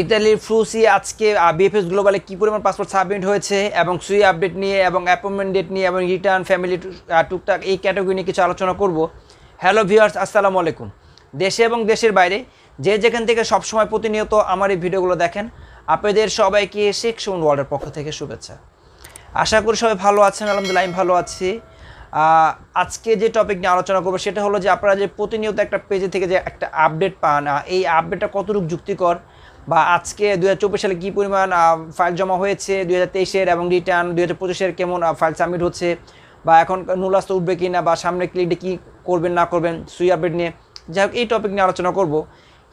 ইতালির ফ্রুসি আজকে বিএফএস গ্লোবালে কী পরিমাণ পাসপোর্ট সাবমিট হয়েছে এবং সুই আপডেট নিয়ে এবং অ্যাপয়েন্টমেন্ট ডেট নিয়ে এবং রিটার্ন ফ্যামিলি টুকটাক এই ক্যাটাগরি নিয়ে কিছু আলোচনা করব। হ্যালো ভিউয়ার্স আসসালামু আলাইকুম। দেশে এবং দেশের বাইরে যে যেখান থেকে সবসময় প্রতিনিয়ত আমার এই ভিডিওগুলো দেখেন, আপনাদের সবাইকে শেখ সুমন ওয়ার্ল্ডের পক্ষ থেকে শুভেচ্ছা। আশা করি সবাই ভালো আছেন, আলহামদুলিল্লাহ আমি ভালো আছি। আজকে যে টপিক নিয়ে আলোচনা করব সেটা হলো যে আপনারা যে প্রতিনিয়ত একটা পেজে থেকে যে একটা আপডেট পান এই আপডেটটা কতটুকু যুক্তিকর বা আজকে দু হাজার চব্বিশ সালে কী পরিমাণ ফাইল জমা হয়েছে? দু হাজার এবং রিটার্ন দু হাজার পঁচিশের কেমন ফাইল সাবমিট হচ্ছে? বা এখন নুলাস্ত উঠবে কি না বা সামনে ক্লিডে কী করবেন, না করবেন, সুই আপডেট নিয়ে। যাই হোক, এই টপিক নিয়ে আলোচনা করব।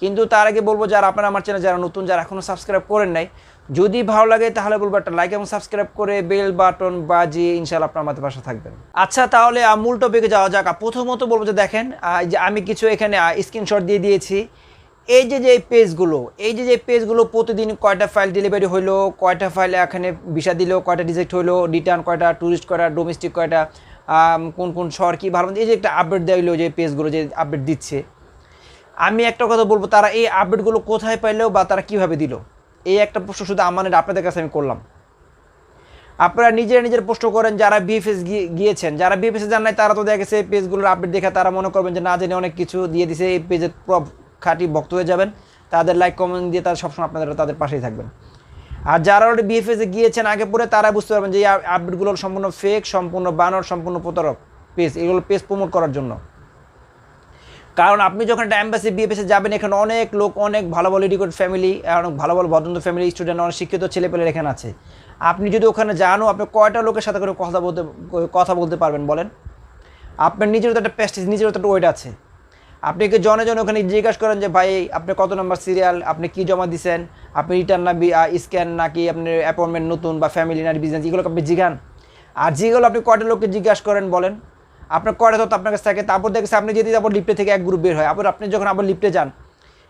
কিন্তু তার আগে বলব, যারা আপনারা আমার চ্যানেল যারা নতুন, যারা এখনও সাবস্ক্রাইব করেন নাই, যদি ভালো লাগে তাহলে বলব একটা লাইক এবং সাবস্ক্রাইব করে বেল বাটন বাজিয়ে ইনশাল্লাহ আপনার আমাদের পাশে থাকবেন। আচ্ছা তাহলে মূল টপিকে যাওয়া যাক। প্রথমত বলব যে দেখেন যে আমি কিছু এখানে স্ক্রিনশট দিয়ে দিয়েছি। এই যে যে পেজগুলো, এই যে যে পেজগুলো প্রতিদিন কয়টা ফাইল ডেলিভারি হইল, কয়টা ফাইল এখানে ভিসা দিলো, কয়টা রিজেক্ট হইল রিটার্ন কয়টা ট্যুরিস্ট কয়টা ডোমেস্টিক কয়টা কোন কোন শহর কী ভালো এই যে একটা আপডেট দেওয়া যে পেজগুলো যে আপডেট দিচ্ছে। আমি একটা কথা বলব, তারা এই আপডেটগুলো কোথায় পাইলো বা তারা কীভাবে দিল? এই একটা প্রশ্ন শুধু আমাদের আপনাদের কাছে আমি করলাম। আপনারা নিজেরা নিজের প্রশ্ন করেন, যারা বিএফএস গিয়েছেন, যারা বিএফএস যান নাই, তারা তো দেখা গেছে পেজগুলোর আপডেট দেখে তারা মনে করবেন যে না, জেনে অনেক কিছু দিয়ে দিছে, এই পেজের খাঁটি ভক্ত হয়ে যাবেন। তাদের লাইক কমেন্ট দিয়ে তারা সবসময় আপনাদের তাদের পাশেই থাকবেন। আর যারা ওটা বিএফএসে গিয়েছেন আগে পরে তারা বুঝতে পারবেন যে এই আপডেটগুলো সম্পূর্ণ ফেক সম্পূর্ণ বানর সম্পূর্ণ প্রতারক পেজ এগুলো পেজ প্রমোট করার জন্য। কারণ আপনি যখন একটা অ্যাম্বাসি বিএফএসে যাবেন, এখানে অনেক লোক, অনেক ভালো ভালো এডুকেট ফ্যামিলি অনেক ভালো ভালো ভদ্রন্ত ফ্যামিলি স্টুডেন্ট অনেক শিক্ষিত ছেলেপেলের এখানে আছে। আপনি যদি ওখানে যানও আপনি কয়টা লোকের সাথে করে কথা বলতে কথা বলতে পারবেন বলেন? আপনার নিজেরও তো একটা প্যাস্টিস নিজেরও তো একটা ওয়েট আছে। আপনি কি জনে জনে ওখানে জিজ্ঞাসা করেন যে, ভাই, আপনি কত নম্বর সিরিয়াল আপনি কি জমা দিছেন? আপনি রিটার্ন না স্ক্যান নাকি আপনার অ্যাপয়েন্টমেন্ট নতুন বা ফ্যামিলি না বিজনেস এগুলো আপনি জিগান। আর যেগুলো আপনি কয়টা লোককে জিজ্ঞাসা করেন বলেন। আপনার কয়টা তথ্য আপনার কাছে থাকে? তারপর দেখেছে আপনি যদি তারপর লিফটে থেকে এক গ্রুপ বের হয়, আবার আপনি যখন আবার লিফটে যান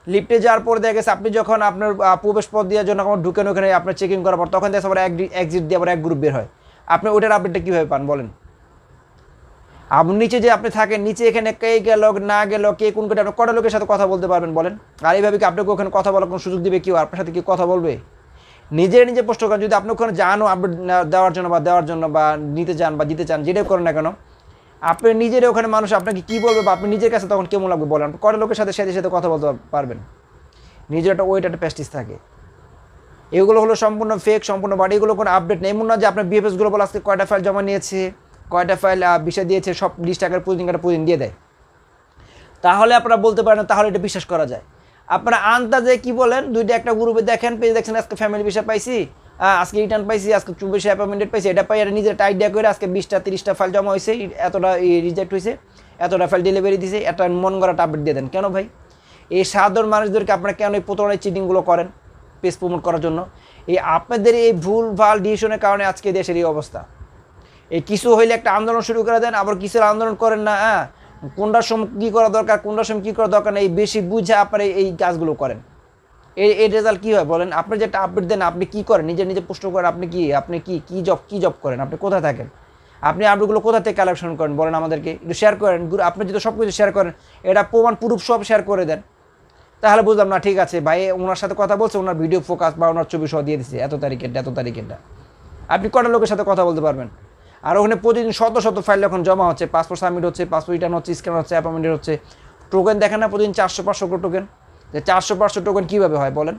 লিফটে যাওয়ার পর দেখা গেছে আপনি যখন আপনার প্রবেশ পথ দিয়ে যখন আমার ঢুকেন ওখানে আপনার চেকিং করার পর, তখন দেখছে আবার এক এক্সিট দিয়ে আবার এক গ্রুপ বের হয়। আপনি ওটার আপডেটটা কীভাবে পান বলেন? আপনি নিচে যে আপনি থাকেন, নিচে এখানে কে গেল, না গেল, কে কোন কোটা আপনি কটা লোকের সাথে কথা বলতে পারবেন বলেন। আর এইভাবে কি আপনাকে ওখানে কথা বলার কোনো সুযোগ দিবে কেউ? আপনার সাথে কি কথা বলবে? নিজে নিজে প্রশ্ন করেন, যদি আপনি ওখানে জানো আপডেট দেওয়ার জন্য বা দেওয়ার জন্য বা নিতে চান বা দিতে চান, যেটাই করেন না কেন, আপনি নিজের ওখানে মানুষ, আপনাকে কী বলবে বা আপনি নিজের কাছে তখন কেমন লাগবে বলেন? কটা লোকের সাথে সাথে সাথে কথা বলতে পারবেন? নিজের একটা ওয়েট একটা প্যাস্টিস থাকে। এগুলো হলো সম্পূর্ণ ফেক সম্পূর্ণ বাড়ি এগুলো কোনো আপডেট নেই। এমন না যে আপনার বিএফএস গ্লোবাল আজকে কয়টা ফাইল জমা নিয়েছে? কয়টা ফাইল বিষয় দিয়েছে, সব লিস্ট আকারে প্রতিদিন করে প্রতিদিন দিয়ে দেয়। তাহলে আপনারা বলতে পারেন, তাহলে এটা বিশ্বাস করা যায়। আপনারা আন্দাজে কি বলেন? দুইটা একটা গ্রুপে দেখেন পেজ দেখছেন, আজকে ফ্যামিলি বিষয় পাইছি আজকে রিটার্ন পাইছি, আজকে চব্বিশে অ্যাপয়েন্টমেন্ট পাইছি, এটা পাই এটা নিজের একটা আইডিয়া করে আজকে বিশটা, তিরিশটা ফাইল জমা হয়েছে এতটা রিজেক্ট হয়েছে এতটা ফাইল ডেলিভারি দিয়েছে একটা মন করা আপডেট দিয়ে দেন। কেন ভাই? এই সাধারণ মানুষদেরকে আপনারা কেন এই প্রতারণায় চিটিংগুলো করেন পেজ প্রমোট করার জন্য? এই আপনাদের এই ভুল, ভালো ডিসিশনের কারণে আজকে দেশের এই অবস্থা। এই কিছু হইলে একটা আন্দোলন শুরু করে দেন, আবার কিসের আন্দোলন করেন না হ্যাঁ? কোনটার সময় কী করা দরকার কোনটার সময় কী করা দরকার এই বেশি বুঝে আপনারা এই কাজগুলো করেন। এই এই রেজাল্ট কী হয় বলেন? আপনি যে একটা আপডেট দেন, আপনি কী করেন? নিজে নিজে প্রশ্ন করেন, আপনি কি আপনি কি, কী জব কী জব করেন? আপনি কোথায় থাকেন? আপনি আপডেটগুলো কোথা থেকে কালেকশন করেন বলেন আমাদেরকে? একটু শেয়ার করেন আপনি যদি সব কিছু শেয়ার করেন, এটা প্রমাণ প্রুফ সব শেয়ার করে দেন। তাহলে বুঝলাম না, ঠিক আছে, ভাই, ওনার সাথে কথা বলছে, ওনার ভিডিও ফোকাস বা ওনার ছবি সহ দিয়ে দিচ্ছে এত তারিখেরটা এত তারিখেরটা। আপনি কটা লোকের সাথে কথা বলতে পারবেন? আর ওখানে প্রতিদিন শত শত ফাইল এখন জমা হচ্ছে পাসপোর্ট সাবমিট হচ্ছে পাসপোর্ট রিটার্ন হচ্ছে স্ক্যান হচ্ছে অ্যাপয়েন্টমেন্ট হচ্ছে। টোকেন দেখেন না প্রতিদিন চারশো পাঁচশো করে টোকেন যে চারশো পাঁচশো টোকেন কীভাবে হয় বলেন?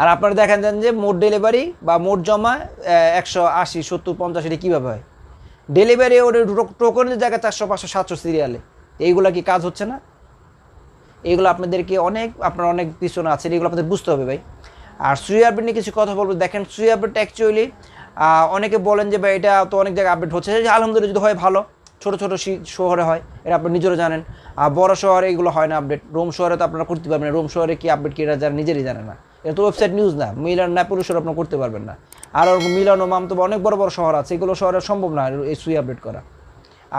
আর আপনারা দেখেন দেন যে মোট ডেলিভারি বা মোট জমা একশো আশি, সত্তর, পঞ্চাশ, এটা কীভাবে হয়? ডেলিভারি ওর টোকনের জায়গায় চারশো পাঁচশো, সাতশো সিরিয়ালে এইগুলো কি কাজ হচ্ছে না? এইগুলো আপনাদেরকে অনেক, আপনার অনেক পিছনে আছে এগুলো আপনাদের বুঝতে হবে ভাই। আর সুই নিয়ে কিছু কথা বলব। দেখেন সুই অ্যাকচুয়ালি অনেকে বলেন যে ভাই, এটা তো অনেক জায়গায় আপডেট হচ্ছে। যে আলহামদুলিল্লাহ যদি হয় ভালো, ছোটো ছোটো শহরে হয়, এটা আপনি নিজেরও জানেন। আর বড় শহরে এগুলো হয় না আপডেট রোম শহরে তো আপনারা করতে পারবেন না। রোম শহরে কি আপডেট কি এটা যারা নিজেরই জানে না। এটা তো ওয়েবসাইট নিউজ না। মিলান ন্যাপোলিশন আপনারা করতে পারবেন না। আর মিলান ও মামতো অনেক বড় বড় শহর আছে। এগুলো শহরে সম্ভব না এই সুই আপডেট করা।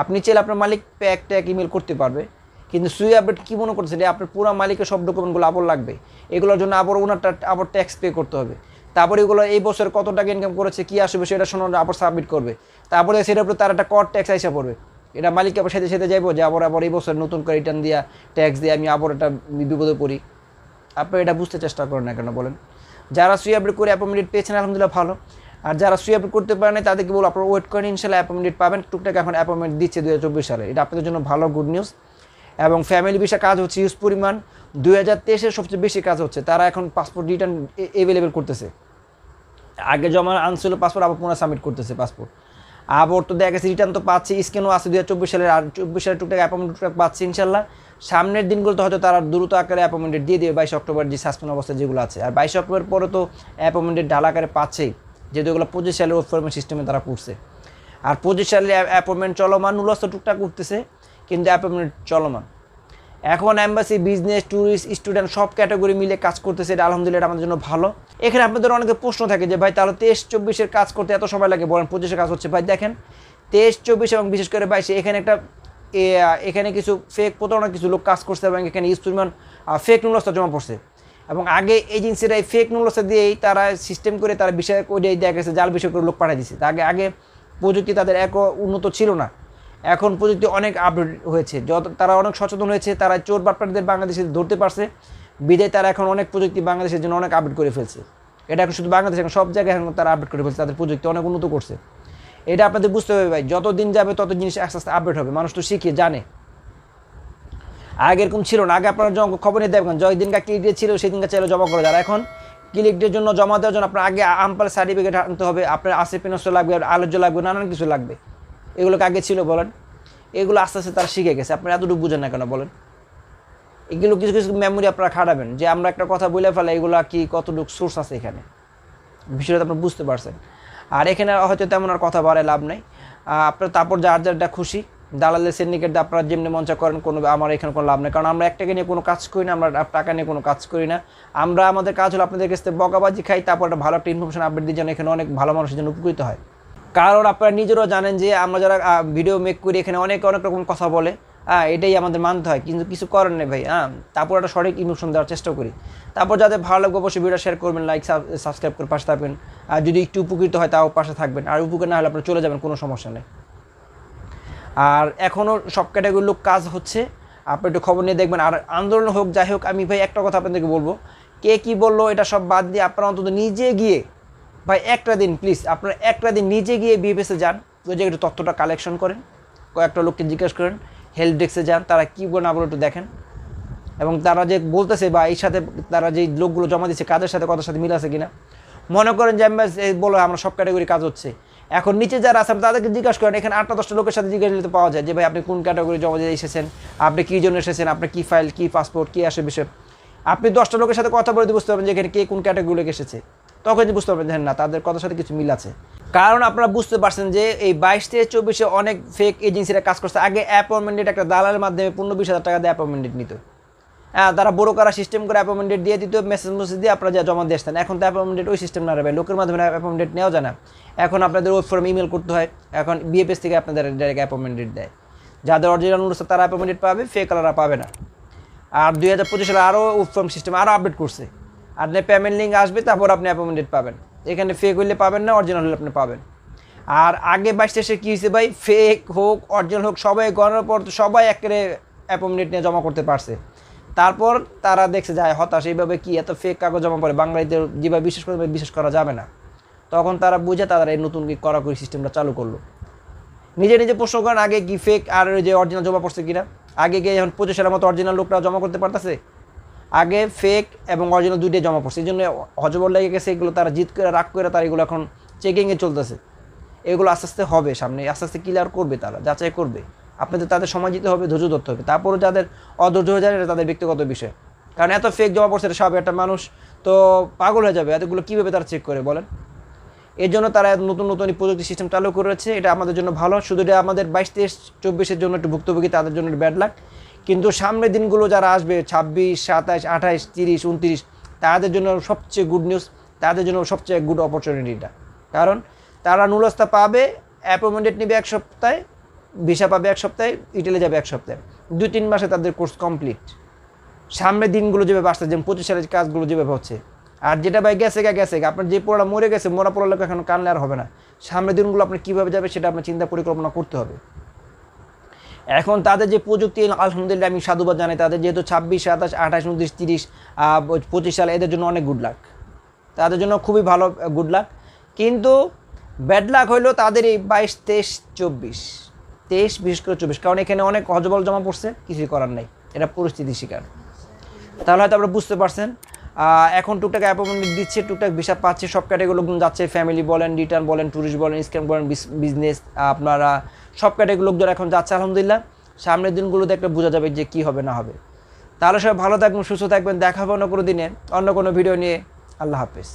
আপনি চাইলে আপনার মালিক প্যাক ট্যাক ইমেল করতে পারবে। কিন্তু সুই আপডেট কী মনে করছে যে আপনার পুরো মালিকের সব ডকুমেন্টগুলো আবার লাগবে। এগুলোর জন্য আবার ওনারটা আবার ট্যাক্স পে করতে হবে। তারপরে এগুলো এই বছর কত টাকা ইনকাম করেছে, কী আসবে সেটা শোনো আবার সাবমিট করবে। তারপরে সেটার উপরে তার একটা কর ট্যাক্স আইসা পড়বে। এটা মালিককে আবার সাথে সাথে যাইবো যে আবার আবার এই বছর নতুন করে রিটার্ন দিয়া ট্যাক্স দিয়ে আমি আবার একটা বিপদে পড়ি। আপনি এটা বুঝতে চেষ্টা করেন না কেন বলেন? যারা সুই আপডেট করে অ্যাপয়েন্টমেন্ট পেয়েছেন, আলহামদুলিল্লাহ ভালো। আর যারা সুই আপডেট করতে পারেন, তাদেরকে বলব আপনারা ওয়েট করেন, ইনশাল্লাহ অ্যাপয়েন্টমেন্ট পাবেন। টুকটাক এখন অ্যাপয়েন্টমেন্ট দিচ্ছে দু হাজার চব্বিশ সালে। এটা আপনাদের জন্য ভালো গুড নিউজ এবং ফ্যামিলি ভিসা কাজ হচ্ছে ইউজ পরিমাণ। দুই হাজার তেইশের সবচেয়ে বেশি কাজ হচ্ছে। তারা এখন পাসপোর্ট রিটার্ন এভেলেবেল করতেছে। আগে জমা আনছিল পাসপোর্ট আবার পুনঃ সাবমিট করতেছে পাসপোর্ট আবার তো দেখা গেছে রিটার্ন তো পাচ্ছি স্ক্যানও আছে দু হাজার চব্বিশ সালের, আর চব্বিশ সালের টুকটাক অ্যাপয়েন্টমেন্ট টুকটাক পাচ্ছি ইনশাল্লাহ। সামনের দিনগুলোতে হয়তো তারা দ্রুত আকারে অ্যাপয়েন্টমেন্ট দিয়ে দেবে, বাইশ অক্টোবর যে সাসপেন্ড অবস্থা যেগুলো আছে। আর বাইশ অক্টোবর পরে তো অ্যাপয়েন্টমেন্টের ঢাল আকারে পাচ্ছেই, যেহেতু এগুলো পঁচিশ সালের ওয়েবফর্মের সিস্টেমে তারা করছে। আর পঁচিশ সালের অ্যাপয়েন্টমেন্ট চলমান নুলস্ত টুকটাক উঠতেছে, কিন্তু অ্যাপয়েন্টমেন্ট চলমান। এখন অ্যাম্বাসি বিজনেস ট্যুরিস্ট স্টুডেন্ট সব ক্যাটাগরি মিলে কাজ করতেছে, এটা আলহামদুলিল্লাহ আমাদের জন্য ভালো। এখানে আপনাদের অনেকে প্রশ্ন থাকে যে, ভাই, তাহলে তেইশ, চব্বিশের কাজ করতে এত সময় লাগে? বলেন, পঁচিশের কাজ হচ্ছে। ভাই, দেখেন, তেইশ, চব্বিশ এবং বিশেষ করে বাইশে এখানে একটা এখানে কিছু ফেক প্রতারণা, কিছু লোক কাজ করছে এবং এখানে ইউজ ফেক নুলস্তা জমা পড়ছে। এবং আগে এজেন্সিরা এই ফেক নুলস্তা দিয়েই তারা সিস্টেম করে, তারা বিষয় করে দেখা গেছে জাল বিষয় করে লোক পাঠিয়ে দিচ্ছে আগে আগে প্রযুক্তি তাদের এক উন্নত ছিল না। এখন প্রযুক্তি অনেক আপডেট হয়েছে। যত, তারা অনেক সচেতন হয়েছে, তারা চোর বাটপাটদের বাংলাদেশে ধরতে পারছে। বিদায় তারা এখন অনেক প্রযুক্তি বাংলাদেশের জন্য অনেক আপডেট করে ফেলছে। এটা এখন শুধু বাংলাদেশ, এখন সব জায়গায় এখন তারা আপডেট করে ফেলছে, তাদের প্রযুক্তি অনেক উন্নত করছে। এটা আপনাদের বুঝতে হবে ভাই, যত দিন যাবে তত জিনিস আস্তে আস্তে আপডেট হবে, মানুষ তো শিখে, জানে। আগে এরকম ছিল না, আগে আপনারা খবর নিয়ে দেখবেন যে দিনকার ক্লিক ডে ছিল, সেই দিনকার চাইলে জমা করে যারা এখন ক্লিক ডের জন্য, জমা দেওয়ার জন্য আপনার আগে আম্পাল সার্টিফিকেট আনতে হবে, আপনার আসে পিনস্ত লাগবে আলোচ্য লাগবে, নানান কিছু লাগবে। এগুলোকে আগে ছিল বলেন। এগুলো আস্তে আস্তে তারা শিখে গেছে। আপনারা এতটুকু বুঝেন না কেন বলেন? এগুলো কিছু কিছু মেমোরি আপনারা খাটাবেন যে আমরা একটা কথা বলে ফেলে, এগুলো কি কতটুকু সোর্স আছে এখানে? বিষয়টা আপনারা বুঝতে পারছেন। আর এখানে হয়তো তেমন আর কথা বাড়ায় লাভ নেই। আপনার তারপর যার যারটা খুশি, দালালের সিন্ডিকেট আপনারা যেমনি মঞ্চা করেন, কোনো আমার এখানে কোনো লাভ নেই। কারণ আমরা একটাকে নিয়ে কোনো কাজ করি না, আমরা টাকা নিয়ে কোনো কাজ করি না। আমরা আমাদের কাজ হলো আপনাদের কাছ থেকে বকাবাজি খাই, তারপর একটা ভালো একটা ইনফরমেশন আপডেট দিই যেন এখানে অনেক ভালো মানুষের জন্য উপকৃত হয়। কারণ আপনারা নিজেরাও জানেন যে আমরা যারা ভিডিও মেক করি, এখানে অনেক অনেক রকম কথা বলে। হ্যাঁ এটাই আমাদের মানতে হয়, কিন্তু কিছু করেন নেই ভাই হ্যাঁ। তারপর একটা সঠিক ইনফরমেশন দেওয়ার চেষ্টা করি। তারপর যাদের ভালো লাগবে, অবশ্যই ভিডিও শেয়ার করবেন লাইক সাবস্ক্রাইব করে পাশে থাকবেন। আর যদি একটু উপকৃত হয়, তাও পাশে থাকবেন। আর উপকৃত না হলে আপনারা চলে যাবেন, কোনো সমস্যা নেই। আর এখনও সব ক্যাটাগরির লোক কাজ হচ্ছে, আপনি একটু খবর নিয়ে দেখবেন। আর আন্দোলন হোক, যাই হোক, আমি ভাই একটা কথা আপনাদেরকে বলব, কে কি বলল, এটা সব বাদ দিয়ে আপনারা অন্তত নিজে গিয়ে ভাই, একটা দিন প্লিজ আপনারা একটা দিন নিজে গিয়ে বিএফএসে যান, ওই জায়গায় তথ্যটা কালেকশন করেন, কয়েকটা লোককে জিজ্ঞেস করেন হেল্প ডেস্কে যান, তারা কী বলে না বলে একটু দেখেন। এবং তারা যে বলতেছে বা এই সাথে তারা যে লোকগুলো জমা দিচ্ছে কাদের সাথে কত সাথে মিল আছে কিনা। মনে করেন যে আমি বলো, আমরা সব ক্যাটাগরি কাজ হচ্ছে। এখন নিচে যারা আছে আপনি তাদেরকে জিজ্ঞাসা করেন, এখানে আটটা, দশটা লোকের সাথে জিজ্ঞাসা দিতে পাওয়া যায় যে, ভাই, আপনি কোন ক্যাটাগরি জমা দিয়ে এসেছেন? আপনি কী জন্য এসেছেন? আপনার কী ফাইল কী পাসপোর্ট কী আসে বিষয়? আপনি দশটা লোকের সাথে কথা বলে বুঝতে পারবেন যে এখানে কে কোন ক্যাটাগরি লোক এসেছে। তখন বুঝতে পারবেন যে হ্যাঁ, না তাদের কথার সাথে কিছু মিল আছে। কারণ আপনারা বুঝতে পারছেন যে এই বাইশ থেকে চব্বিশে অনেক ফেক এজেন্সিরা কাজ করছে। আগে অ্যাপয়েন্টমেন্ট একটা দালালের মাধ্যমে পনেরো বিশ হাজার টাকা দিয়ে অ্যাপয়েন্টমেন্ট নিত। হ্যাঁ তারা বড় করা সিস্টেম করে অ্যাপয়েন্টমেন্ট দিয়ে দিত মেসেজ মেসেজ দিয়ে আপনারা যা জমা দিয়ে এখন তো অ্যাপয়েন্টমেন্ট ওই সিস্টেম না রে ভাই লোকের মাধ্যমে অ্যাপয়েন্টমেন্ট নেওয়া যায় না। এখন আপনাদের ওয়েব ফর্ম ইমেল করতে হয়। এখন বিএফএস থেকে আপনাদের ডাইরেক্ট অ্যাপয়েন্টমেন্ট দেয়। যাদের অরিজিনাল অনুরোধ তারা অ্যাপয়েন্টমেন্ট পাবে ফেক কালাররা পাবে না। আর দুই হাজার পঁচিশ সালে আরও ওয়েব ফর্ম সিস্টেম আরও আপডেট করছে। আপনার পেমেন্ট লিঙ্ক আসবে, তারপর আপনি অ্যাপয়েন্টমেন্ট পাবেন। এখানে ফেক হইলে পাবেন না অরিজিনাল হলে আপনি পাবেন। আর আগে বাইশ শেষে কী হয়েছে ভাই? ফেক হোক অরিজিনাল হোক, সবাই গণনার পর সবাই একেবারে অ্যাপয়েন্টমেন্ট নিয়ে জমা করতে পারছে। তারপর তারা দেখছে যায় হতাশ, এইভাবে কি এত ফেক কাগজ জমা পড়ে? বাংলাদেশের যেভাবে বিশ্বাস করে বিশ্বাস করা যাবে না। তখন তারা বুঝে তারা এই নতুন কি কড়াকড়ি সিস্টেমটা চালু করল। নিজে নিজে প্রশ্ন করেন, আগে কি ফেক আর যে অরিজিনাল জমা পড়ছে কিনা? আগে গিয়ে এখন পঁচিশ সালের মতো অরিজিনাল লোকরা জমা করতে পারতেছে আগে ফেক এবং অরিজিনাল দুইটাই জমা পড়ছে। এই জন্য হজবল লেগে গেছে, এগুলো তারা জিত করে, রাগ করে, তারা এগুলো এখন চেকিংয়ে চলতেছে। এগুলো আস্তে আস্তে হবে সামনে, আস্তে আস্তে ক্লিয়ার করবে তারা, যাচাই করবে। আপনাদের তাদের সময় দিতে হবে, ধৈর্য ধরতে হবে। তারপরে যাদের অধৈর্য হয়ে যায় এটা তাদের ব্যক্তিগত বিষয়। কারণ এত ফেক জমা পড়ছে সব একটা মানুষ তো পাগল হয়ে যাবে। এতগুলো কীভাবে তারা চেক করে বলেন? এর জন্য তারা নতুন নতুন প্রযুক্তি সিস্টেম চালু করেছে। এটা আমাদের জন্য ভালো। শুধু এটা আমাদের বাইশ তেইশ চব্বিশের জন্য একটু ভুক্তভোগী, তাদের জন্য ব্যাড লাগ কিন্তু সামনের দিনগুলো যারা আসবে, ছাব্বিশ, সাতাশ আঠাইশ তিরিশ, উনত্রিশ, তাদের জন্য সবচেয়ে গুড নিউজ তাদের জন্য সবচেয়ে গুড অপরচুনিটিটা কারণ তারা নুলস্তা পাবে অ্যাপয়েন্টমেন্ট নেবে এক সপ্তাহে ভিসা পাবে এক সপ্তাহে ইটালি যাবে এক সপ্তাহে। দুই, তিন মাসে তাদের কোর্স কমপ্লিট সামনের দিনগুলো যেভাবে আসছে, যেমন পঁচিশ সালের কাজগুলো যেভাবে হচ্ছে। আর যেটা ভাই গেছে গা, গেছে। আপনার যে পোড়া মরে গেছে, মরা পোড়া লোক এখন কানলে আর হবে না। সামনের দিনগুলো আপনি কীভাবে যাবে সেটা আপনার চিন্তা পরিকল্পনা করতে হবে। এখন তাদের যে প্রযুক্তি, আলহামদুলিল্লাহ আমি সাধুবাদ জানাই, তাদের যেহেতু ছাব্বিশ, সাতাশ, আঠাশ, উনত্রিশ, তিরিশ পঁচিশ সাল, এদের জন্য অনেক গুড লাক তাদের জন্য খুবই ভালো গুড লাক কিন্তু ব্যাড লাক হইল তাদের এই বাইশ, তেইশ, চব্বিশ। তেইশ, বিশেষ করে চব্বিশ, কারণ এখানে অনেক হজবল জমা পড়ছে, কিছুই করার নাই। এটা পরিস্থিতি শিকার। তাহলে হয়তো আপনারা বুঝতে পারছেন এখন টুকটাক অ্যাপয়েন্টমেন্ট দিচ্ছে, টুকটাক ভিসা পাচ্ছে, সব ক্যাটাগরি লোকজন যাচ্ছে ফ্যামিলি বলেন রিটার্ন বলেন ট্যুরিস্ট বলেন স্ক্যাম বলেন বিজনেস আপনারা, সব ক্যাটাগরি লোকজন এখন যাচ্ছে, আলহামদুলিল্লাহ। সামনের দিনগুলোতে একটা বোঝা যাবে যে কী হবে, না হবে। তাহলে সবাই ভালো থাকবেন, সুস্থ থাকবেন, দেখা হবে অন্য কোনো দিনে, অন্য কোনো ভিডিও নিয়ে। আল্লাহ হাফেজ।